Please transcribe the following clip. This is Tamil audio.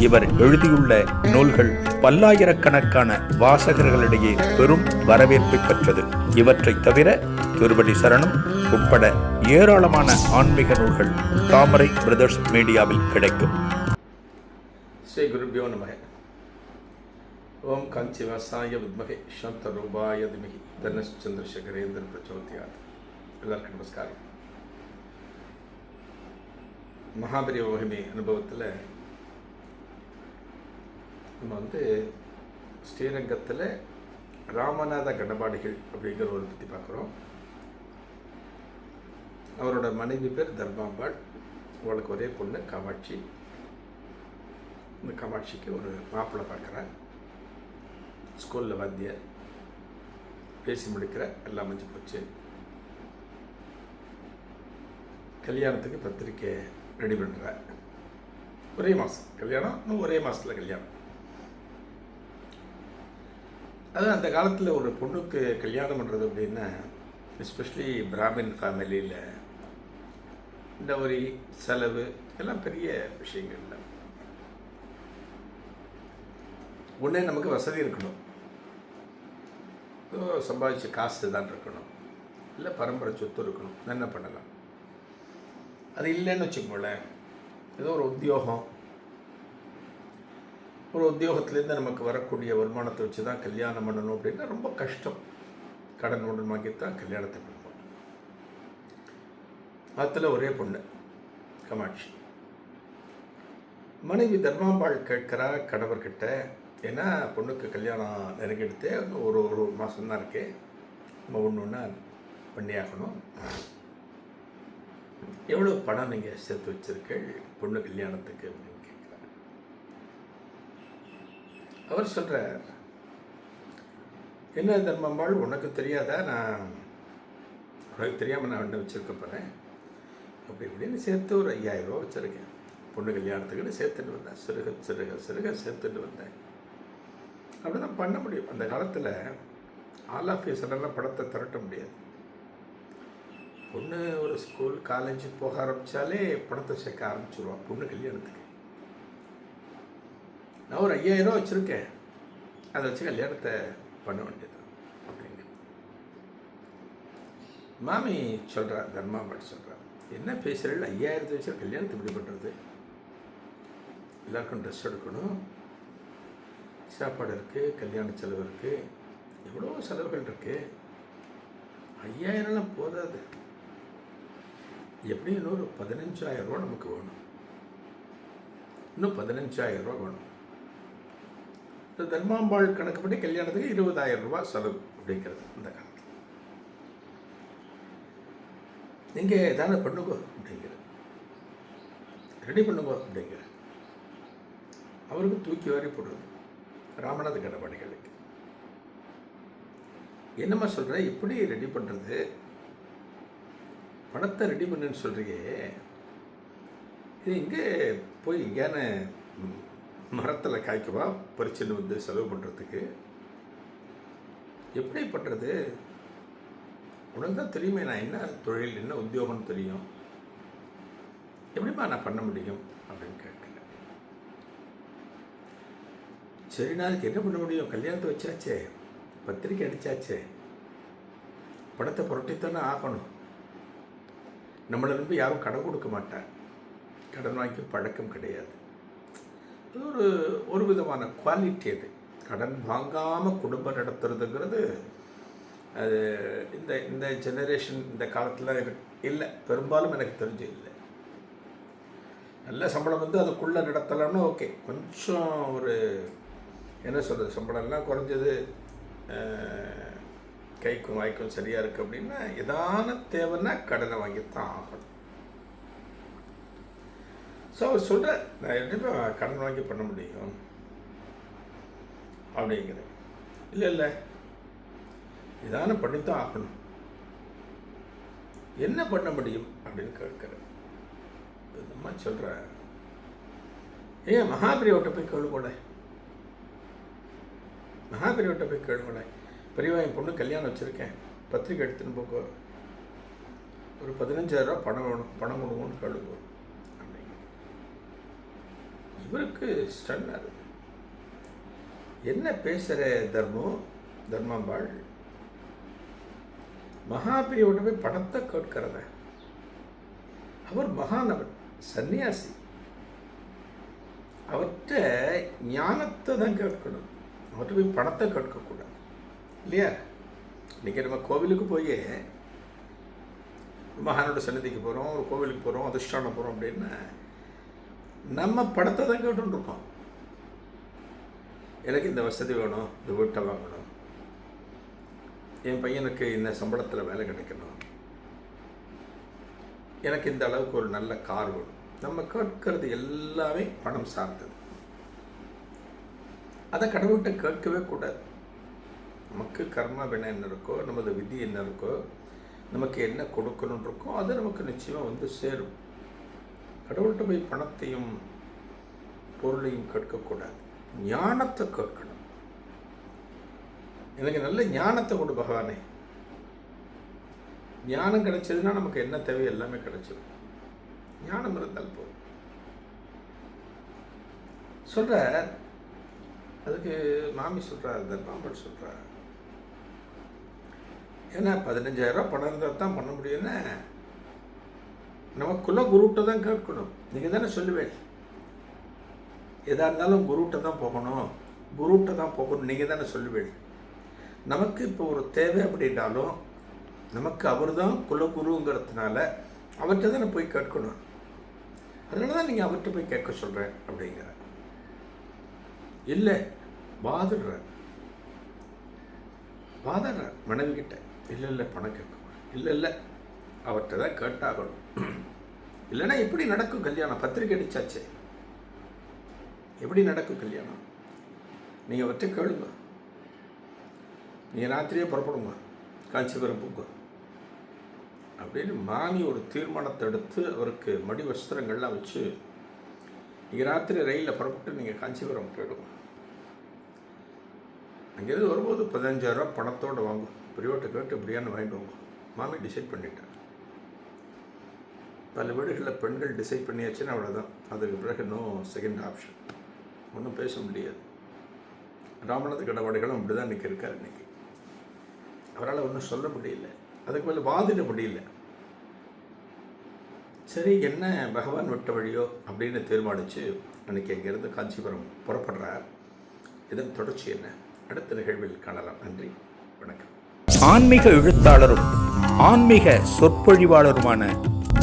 இவர் எழுதியுள்ள நூல்கள் பல்லாயிரக்கணக்கான வாசகர்களிடையே பெரும் வரவேற்பை பெற்றது. இவற்றைத் தவிர திருவடி சரணம் உட்பட ஏராளமான ஆன்மீக நூல்கள் தாமரை பிரதர்ஸ் மீடியாவில் கிடைக்கும். ஸ்ரீ குருபியோ நமக. ஓம் காஞ்சி காஞ்சிவாசாய வித்மகே சாந்தரூபாய திமகி தனுஷ் சந்திரசேகரேந்திர பிரச்சோதியாத் எல்லாருக்கும் நமஸ்காரம். மகாபரிய மகிமை அனுபவத்தில் நம்ம வந்து ஸ்ரீரங்கத்தில் ராமநாத கண்டபாடிகள் அப்படிங்கிற ஒரு பற்றி பார்க்குறோம். அவரோட மனைவி பேர் தர்மாம்பாள். அவளுக்கு ஒரே பொண்ணு காமாட்சி. இந்த காமாட்சிக்கு ஒரு மாப்பிள்ளை பார்க்குறேன் ஸ்கூலில் வாத்தியார். பேசி முடிக்கிற எல்லாம் முடிஞ்சு போச்சு. கல்யாணத்துக்கு பத்திரிக்கை ரெடி பண்ணுறேன் ஒரே மாதம் கல்யாணம்? இன்னும் ஒரே மாதத்தில் கல்யாணம். அது அந்த காலத்தில் ஒரு பொண்ணுக்கு கல்யாணம் பண்ணுறது அப்படின்னா எஸ்பெஷலி பிராமின் ஃபேமிலியில் இந்த ஒரு செலவு எல்லாம் பெரிய விஷயங்கள் இல்லை ஒன்றே நமக்கு வசதி இருக்கணும். ஏதோ சம்பாதிச்ச காசு தான் இருக்கணும். இல்லை பரம்பரை சொத்து இருக்கணும். என்ன பண்ணலாம்? அது இல்லைன்னு வச்சுக்கோங்களேன். ஏதோ ஒரு உத்தியோகம் ஒரு உத்தியோகத்துலேருந்து நமக்கு வரக்கூடிய வருமானத்தை வச்சு தான் கல்யாணம் பண்ணணும் அப்படின்னா ரொம்ப கஷ்டம். கடன் உடன் தான் கல்யாணத்தை பண்ணுவோம். அதில் ஒரே பொண்ணு காமாட்சி. மனைவி தர்மாம்பாள் கேட்குறா கணவர்கிட்ட ஏன்னா பொண்ணுக்கு கல்யாணம் நெருங்கிடுத்து ஒரு ஒரு மாதம்தான் இருக்கே. நம்ம ஒன்று ஒன்றா பண்ணியாகணும் எவ்வளோ பணம் நீங்கள் சேர்த்து வச்சுருக்கீள் பொண்ணு கல்யாணத்துக்கு அப்படின்னு அவர் சொல்கிறார் என்ன தர்மம்பாள் உனக்கு தெரியாதா? நான் உனக்கு தெரியாமல் நான் ஒன்று வச்சுருக்க போகிறேன் அப்படி இப்படின்னு சேர்த்து ஒரு ஐயாயிரம் ரூபா வச்சுருக்கேன். பொண்ணு கல்யாணத்துக்குன்னு சேர்த்துட்டு வந்தேன். சிறுக சிறுக சிறுக சேர்த்துட்டு வந்தேன். அப்படி தான் பண்ண முடியும். அந்த காலத்தில் ஆல் ஆஃப் சடனாக படத்தை திரட்ட முடியாது. பொண்ணு ஒரு ஸ்கூல் காலேஜ் போக ஆரம்பித்தாலே பணத்தை சேர்க்க ஆரம்பிச்சிருவான் பொண்ணு கல்யாணத்துக்கு. நான் ஒரு ஐயாயிரம் ரூபா வச்சுருக்கேன். அதை வச்சு கல்யாணத்தை பண்ண வேண்டியது அப்படிங்க மாமி சொல்கிறா தர்மாபாட் சொல்கிறா என்ன பேசுகிறீர்கள் ஐயாயிரத்தை வச்சு கல்யாணத்தை இப்படி பண்ணுறது எல்லாருக்கும் ட்ரெஸ் எடுக்கணும். சாப்பாடு இருக்குது கல்யாண செலவு இருக்குது எவ்வளோ செலவுகள் இருக்குது ஐயாயிரம்லாம் போதாது. எப்படியும் இன்னொரு பதினஞ்சாயிரம் ரூபா நமக்கு வேணும். இன்னும் பதினஞ்சாயிரம் ரூபா வேணும். இந்த தர்மாம்பாள் கணக்குப்படி கல்யாணத்துக்கு இருபதாயிரம் ரூபாய் செலவு அப்படிங்கிறது இந்த காலத்தில். நீங்கள் தானே பண்ணுங்க அப்படிங்கிற ரெடி பண்ணுங்க அப்படிங்கிற அவருக்கு தூக்கி வாரி போடுறது. ராமநாத கடப்பாடிகளுக்கு என்னம்மா சொல்கிற எப்படி ரெடி பண்ணுறது பணத்தை ரெடி பண்ணுன்னு சொல்கிறீங்க இது இங்கே போய் எங்கேயான மரத்தில் காய்க்குவா பறிச்சுன்னு வந்து செலவு பண்ணுறதுக்கு எப்படி பண்ணுறது உனக்கு தான் தெரியுமே நான் என்ன தொழில் என்ன உத்தியோகம்னு தெரியும். எப்படிம்மா நான் பண்ண முடியும் அப்படின்னு கேட்கல. சரி நாளைக்கு என்ன பண்ண முடியும்? கல்யாணத்தை வச்சாச்சே பத்திரிக்கை அடித்தாச்சே படத்தை புரட்டித்தானே ஆகணும். நம்மளை நம்பி யாரும் கடன் கொடுக்க மாட்டார். கடன் வாங்கி பழக்கம் கிடையாது. ஒரு ஒரு விதமான குவாலிட்டி அது. கடன் வாங்காமல் குடும்பம் நடத்துறதுங்கிறது அது இந்த இந்த ஜெனரேஷன் இந்த காலத்தில் இல்லை. பெரும்பாலும் எனக்கு தெரிஞ்சு இல்லை. நல்ல சம்பளம் வந்து அதுக்குள்ளே நடத்தலாம்னு ஓகே கொஞ்சம் ஒரு என்ன சொல்கிறது சம்பளம்லாம் குறைஞ்சது கைக்கும் வாய்க்கும் சரியாக இருக்குது அப்படின்னா எதான தேவைன்னா கடனை வாங்கித்தான் ஆகணும். ஸோ அவர் சொல்கிற நான் எப்படி கடன் வாங்கி பண்ண முடியும்? அப்படிங்கிறேன் இல்லை இல்லை. இதான பண்ணித்தான் ஆகணும். என்ன பண்ண முடியும்? அப்படின்னு கேட்குறேன் இந்த அம்மா சொல்கிறேன் ஏன் மகாபிரியோட்ட போய் கேளுங்கூட மகாபிரியோட்ட போய் கேளுங்கூட பெரியவா என் பொண்ணு கல்யாணம் வச்சுருக்கேன். பத்திரிக்கை எடுத்துன்னு போக்கோ ஒரு பதினஞ்சாயிரரூவா பணம் வேணும். பணம் கொடுங்கன்னு கேளுங்க இவருக்கு ஸ்டன்னாரு என்ன பேசுகிற தர்மம் தர்மம்பாள்? மகாபிரியோட போய் பணத்தை கேட்கிறத. அவர் மகானவர் சன்னியாசி. அவர்கிட்ட ஞானத்தை தான் கேட்கணும். அவர்கிட்ட போய் பணத்தை கேட்கக்கூடாது. இல்லையா? இன்றைக்கி நம்ம கோவிலுக்கு போய் மகானோட சன்னதிக்கு போகிறோம் ஒரு கோவிலுக்கு போகிறோம் அதிர்ஷ்டானம் போகிறோம் அப்படின்னா நம்ம படத்தை தான் கேட்டுருக்கோம் எனக்கு இந்த வசதி வேணும் இந்த வீட்டை வாங்கணும். என் பையனுக்கு இந்த சம்பளத்தில் வேலை கிடைக்கணும். எனக்கு இந்த அளவுக்கு ஒரு நல்ல கார் வேணும். நம்ம கேட்கறது எல்லாமே பணம் சார்ந்தது. அதை கடவுள்கிட்ட கேட்கவே கூடாது. நமக்கு கர்ம வினை என்ன இருக்கோ நமது விதி என்ன இருக்கோ நமக்கு என்ன கொடுக்கணும்னு இருக்கோ அது நமக்கு நிச்சயமாக வந்து சேரும். கடவுள்கிட்ட போய் பணத்தையும் பொருளையும் கேட்கக்கூடாது. ஞானத்தை கேட்கணும். எனக்கு நல்ல ஞானத்தை கொடு பகவானே. ஞானம் கிடைச்சதுன்னா நமக்கு என்ன தேவை? எல்லாமே கிடைச்சிடும் ஞானம் இருந்தால் போதும். சொல்கிற அதுக்கு மாமி சொல்கிறார் தர்மாம்பல் சொல்கிறார் ஏன்னா பதினஞ்சாயிரரூபா பணம் இருந்தால் தான் பண்ண முடியும்னா. நமக்குள்ள குருட்ட தான் கேட்கணும். நீங்கள் தானே சொல்லுவேன். எதாக இருந்தாலும் குருட்ட தான் போகணும். குருட்ட தான் போகணும் நீங்கள் தானே சொல்லுவேன். நமக்கு இப்போ ஒரு தேவை அப்படின்னாலும் நமக்கு அவர் தான் குலகுருங்கிறதுனால அவர்கிட்ட தானே போய் கேட்கணும். அதனால தான் நீங்கள் அவர்கிட்ட போய் கேட்க சொல்கிறேன் அப்படிங்கிற. இல்லை வாதிடுற. வாதிடுற மனைவி கிட்ட இல்லை இல்லை பணம் கேட்க இல்லை இல்லை அவர்கிட்ட தான் கேட்டாகணும். இல்லைன்னா எப்படி நடக்கும் கல்யாணம்? பத்திரிக்கை அடிச்சாச்சே. எப்படி நடக்கும் கல்யாணம்? நீங்கள் அவர்கிட்ட கேளுங்க. நீங்கள் ராத்திரியே புறப்படுங்க. காஞ்சிபுரம் போங்க. அப்படின்னு மாமி ஒரு தீர்மானத்தை எடுத்து அவருக்கு மடி வஸ்திரங்கள்லாம் வச்சு நீங்கள் ராத்திரி ரயிலில் புறப்பட்டு நீங்கள் காஞ்சிபுரம் போயிடுங்க. அங்கேருந்து வரும்போது பதினஞ்சாயிரரூபா பணத்தோடு வாங்கும் பெரியவட்ட கேட்டு இப்படியான்னு வாங்கிட்டு வாங்க. மாமி டிசைட் பண்ணிட்டேன் பல வீடுகளில் பெண்கள் டிசைட் பண்ணியாச்சுன்னா அவ்வளோதான் அதுக்கு பிறகு நோ செகண்ட் ஆப்ஷன் ஒன்றும் பேச முடியாது. ராமநாத கடவாடிகளும் அப்படி தான் இன்றைக்கி இருக்கார் இன்றைக்கி அவரால் ஒன்றும் சொல்ல முடியல. அதுக்கு மேலே வாதிட முடியல. சரி என்ன பகவான் விட்ட வழியோ அப்படின்னு தீர்மானித்து அன்றைக்கி அங்கேருந்து காஞ்சிபுரம் புறப்படுறார். இதன் தொடர்ச்சி என்ன? அடுத்த நிகழ்வில் காணலாம். நன்றி. வணக்கம். ஆன்மீக எழுத்தாளரும் ஆன்மீக சொற்பொழிவாளருமான